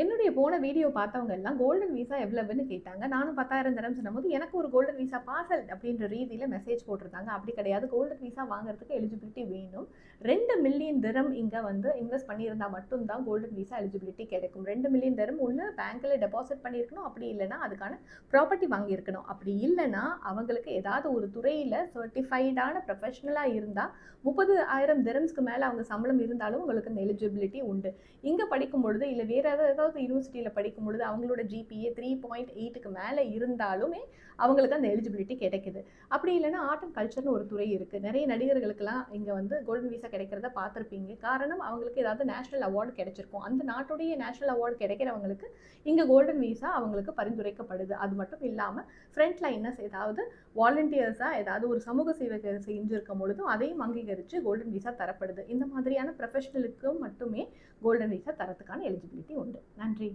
என்னுடைய போன வீடியோ பார்த்தவங்க எல்லாம் கோல்டன் விசா எவ்வளவுன்னு கேட்டாங்க. நானும் பத்தாயிரம் தரம் சொன்னபோது எனக்கு ஒரு கோல்டன் விசா பார்சல் அப்படின்ற ரீதியில் மெசேஜ் போட்டிருந்தாங்க. அப்படி கிடையாது. கோல்டன் விசா வாங்குறதுக்கு எலிஜிபிலிட்டி வேணும். ரெண்டு மில்லியன் திரம் இங்கே வந்து இன்வெஸ்ட் பண்ணியிருந்தால் மட்டும்தான் கோல்டன் விசா எலிஜிபிலிட்டி கிடைக்கும். ரெண்டு மில்லியன் திரம் ஒன்று பேங்க்கில் டெபாசிட் பண்ணியிருக்கணும். அப்படி இல்லைன்னா அதுக்கான ப்ராப்பர்ட்டி வாங்கியிருக்கணும். அப்படி இல்லைன்னா அவங்களுக்கு ஏதாவது ஒரு துறையில் சர்டிஃபைடான ப்ரொஃபஷனலாக இருந்தால் முப்பது ஆயிரம் திரம்ஸ்க்கு மேலே அவங்க சம்பளம் இருந்தாலும் உங்களுக்கு அந்த எலிஜிபிலிட்டி உண்டு. இங்கே படிக்கும் பொழுது இல்லை வேறு ஏதாவது யூனிவர்சிட்டியில் படிக்கும் பொழுது அவங்களோட ஜிபிஏ த்ரீ பாயிண்ட் எயிட்டுக்கு மேலே இருந்தாலுமே அவங்களுக்கு அந்த எலிஜிபிலிட்டி கிடைக்குது. அப்படி இல்லைன்னா ஆர்ட் அண்ட் கல்ச்சர்னு ஒரு துறை இருக்குது நிறைய நடிகர்களுக்கெல்லாம் இங்கே வந்து கோல்டன் விசா கிடைக்கிறத பார்த்துருப்பீங்க. காரணம் அவங்களுக்கு ஏதாவது நேஷனல் அவார்டு கிடைச்சிருக்கும். அந்த நாட்டுடைய நேஷனல் அவார்டு கிடைக்கிறவங்களுக்கு இங்கே கோல்டன் விசா அவங்களுக்கு பரிந்துரைக்கப்படுது. அது மட்டும் இல்லாமல் ஃப்ரண்ட் லைனர்ஸ் ஏதாவது வாலண்டியர்ஸாக ஏதாவது ஒரு சமூக சேவை செஞ்சுருக்கும் பொழுதும் அதையும் அங்கீகரித்து கோல்டன் விசா தரப்படுது. இந்த மாதிரியான ப்ரொஃபஷனலுக்கும் மட்டுமே கோல்டன் விசா தரத்துக்கான எலிஜிபிலிட்டி உண்டு. நன்றி.